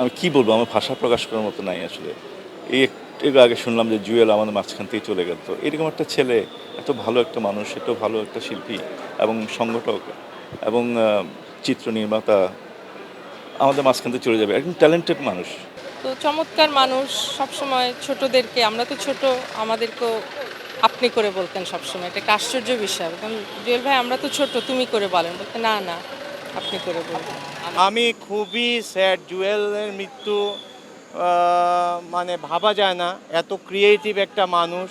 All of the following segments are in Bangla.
আমি কি বলব? আমার ভাষা প্রকাশ করার মতো নাই আসলে। এই একটু আগে শুনলাম যে জুয়েল আমাদের মাঝখান থেকে চলে গেল। তো এরকম একটা ছেলে, এত ভালো একটা মানুষ, এত ভালো একটা শিল্পী এবং সংগঠক এবং চিত্র নির্মাতা আমাদের মাঝখান থেকে চলে যাবে। একদম ট্যালেন্টেড মানুষ। তো চমৎকার মানুষ সবসময় ছোটদেরকে, আমরা তো ছোট, আমাদেরকেও আপনি করে বলতেন সবসময়। এটা একটা আশ্চর্য বিষয়। জুয়েল ভাই, আমরা তো ছোট, তুমি করে বলেন। বলতে না না। আপনি করে আমি খুবই স্যাড জুয়েলের মৃত্যু মানে ভাবা যায় না। এত ক্রিয়েটিভ একটা মানুষ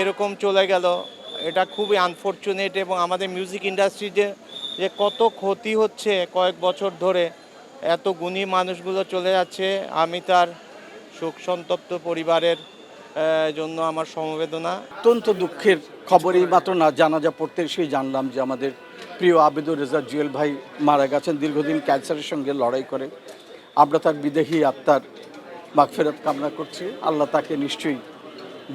এরকম চলে গেল। এটা খুবই আনফর্চুনেট এবং আমাদের মিউজিক ইন্ডাস্ট্রিতে যে কত ক্ষতি হচ্ছে কয়েক বছর ধরে এত গুণী মানুষগুলো চলে যাচ্ছে। আমি তার শোক সন্তপ্ত পরিবারের জন্য আমার সমবেদনা। অত্যন্ত দুঃখের খবরই মাত্র না জানাজা পড়তে এসেই জানলাম যে আমাদের প্রিয় আবেদুর রেজা জুয়েল ভাই মারা গেছেন, দীর্ঘদিন ক্যান্সারের সঙ্গে লড়াই করে। আমরা তার বিদেহী আত্মার মাগফেরত কামনা করছি। আল্লাহ তাকে নিশ্চয়ই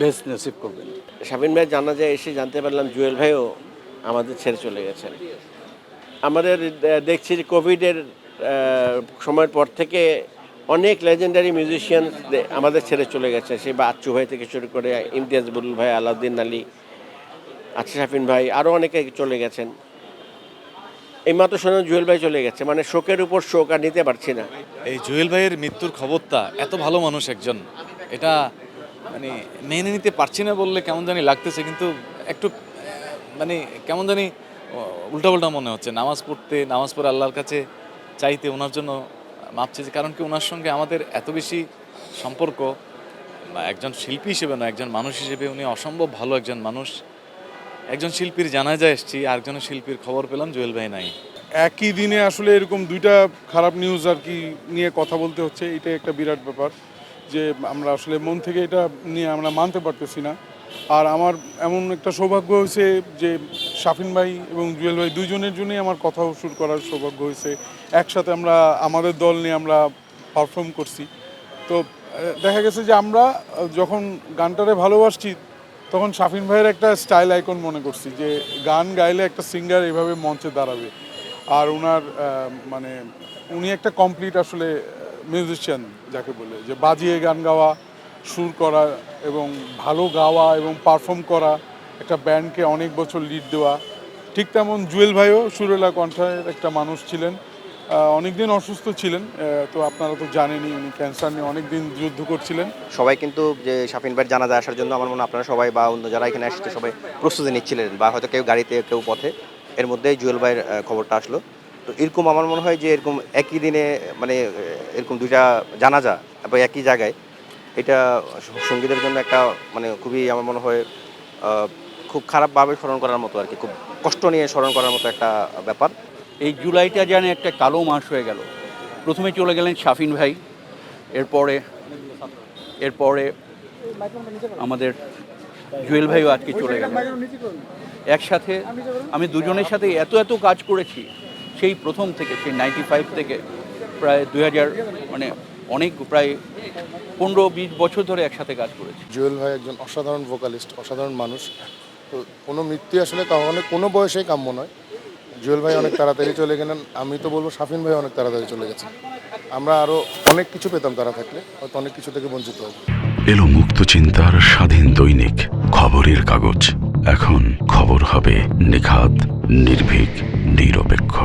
বেশ নসিব করবেন। শাবিন ভাই, জানা যায় এসে জানতে পারলাম জুয়েল ভাইও আমাদের ছেড়ে চলে গেছেন। আমাদের দেখছি যে কোভিডের সময়ের পর থেকে অনেক লেজেন্ডারি মিউজিশিয়ান আমাদের ছেড়ে চলে গেছে। সেই বাচ্চু ভাই থেকে শুরু করে ইমতিয়াজ বুলুল ভাই, আলাউদ্দিন আলী আচ্ছা শাফিন ভাই আরও অনেকে চলে গেছেন। এইমাত্র শুনলাম জুয়েল ভাই চলে গেছে। মানে শোকের উপর শোক আর নিতে পারছি না। এই জুয়েল ভাইয়ের মৃত্যুর খবরটা এত ভালো মানুষ একজন, এটা মানে মেনে নিতে পারছি না বললে কেমন জানি লাগতেছে, কিন্তু একটু মানে কেমন জানি উল্টা উল্টা মনে হচ্ছে। নামাজ পড়তে, নামাজ পড়ে আল্লাহর কাছে চাইতে ওনার জন্য মাপ যে, কারণ কি ওনার সঙ্গে আমাদের এত বেশি সম্পর্ক একজন শিল্পী হিসেবে না একজন মানুষ হিসেবে উনি অসম্ভব ভালো একজন মানুষ। একজন শিল্পীর জানাজায় এসছি, আরেকজনের শিল্পীর খবর পেলাম, জুয়েল ভাই নাই। একই দিনে আসলে এরকম দুইটা খারাপ নিউজ আর কি নিয়ে কথা বলতে হচ্ছে এটা একটা বিরাট ব্যাপার যে আমরা আসলে মন থেকে এটা নিয়ে আমরা মানতে পারতেছি না। আর আমার এমন একটা সৌভাগ্য হয়েছে যে শাফিন ভাই এবং জুয়েল ভাই দুইজনের জন্যই আমার কথা শুরু করার সৌভাগ্য হয়েছে। একসাথে আমরা, আমাদের দল নিয়ে আমরা পারফর্ম করছি। তো দেখা গেছে যে আমরা যখন গানটারে ভালোবাসছি তখন শাফিন ভাইয়ের একটা স্টাইল আইকন মনে করছি, যে গান গাইলে একটা সিঙ্গার এভাবে মঞ্চে দাঁড়াবে। আর ওনার মানে উনি একটা কমপ্লিট আসলে মিউজিশিয়ান যাকে বলে, যে বাজিয়ে গান গাওয়া, সুর করা এবং ভালো গাওয়া এবং পারফর্ম করা, একটা ব্যান্ডকে অনেক বছর লিড দেওয়া। ঠিক তেমন জুয়েল ভাইও সুরেলা কণ্ঠের একটা মানুষ ছিলেন। অনেক দিন অসুস্থ ছিলেন তো আপনারা তো জানেনই উনি ক্যান্সার নিয়ে অনেক দিন যুদ্ধ করছিলেন। সবাই কিন্তু যে শাফিন ভাইয়ের জানাজা আসার জন্য আমার মনে আপনারা সবাই বা অন্য যারা এখানে আসছে সবাই প্রস্তুতি নিচ্ছিলেন বা হয়তো কেউ গাড়িতে, কেউ পথে। এর মধ্যেই জুয়েল ভাইয়ের খবরটা আসলো। তো এরকম আমার মনে হয় যে এরকম একই দিনে মানে এরকম দুইটা জানাজা এবং একই জায়গায়, এটা সঙ্গীদের জন্য একটা মানে খুবই আমার মনে হয় খুব খারাপভাবে স্মরণ করার মতো আর কি, খুব কষ্ট নিয়ে স্মরণ করার মতো একটা ব্যাপার। এই জুলাইটা যেন একটা কালো মাস হয়ে গেল। প্রথমে চলে গেলেন শাফিন ভাই, এরপরে এরপরে আমাদের জুয়েল ভাইও আজকে চলে গেল একসাথে আমি দুজনের সাথে এত এত কাজ করেছি, সেই প্রথম থেকে, সেই নাইনটি ফাইভ থেকে প্রায় দুই হাজার মানে অনেক প্রায় পনেরো বিশ বছর ধরে একসাথে কাজ করেছি। জুয়েল ভাই একজন অসাধারণ ভোকালিস্ট অসাধারণ মানুষ। তো কোনো মৃত্যু আসলে কখনো কোনো বয়সেই কাম্য নয়। জুয়েল ভাই অনেক তাড়াতাড়ি চলে গেলেন, আমি তো বলব শাফিন ভাই অনেক তাড়াতাড়ি চলে গেছেন। আমরা আরও অনেক কিছু পেতাম তারা থাকলে, হয়তো অনেক কিছু থেকে বঞ্চিত হব। এলো মুক্ত চিন্তার স্বাধীন দৈনিক, খবরের কাগজ। এখন খবর হবে নিখাত, নির্ভীক, নিরপেক্ষ।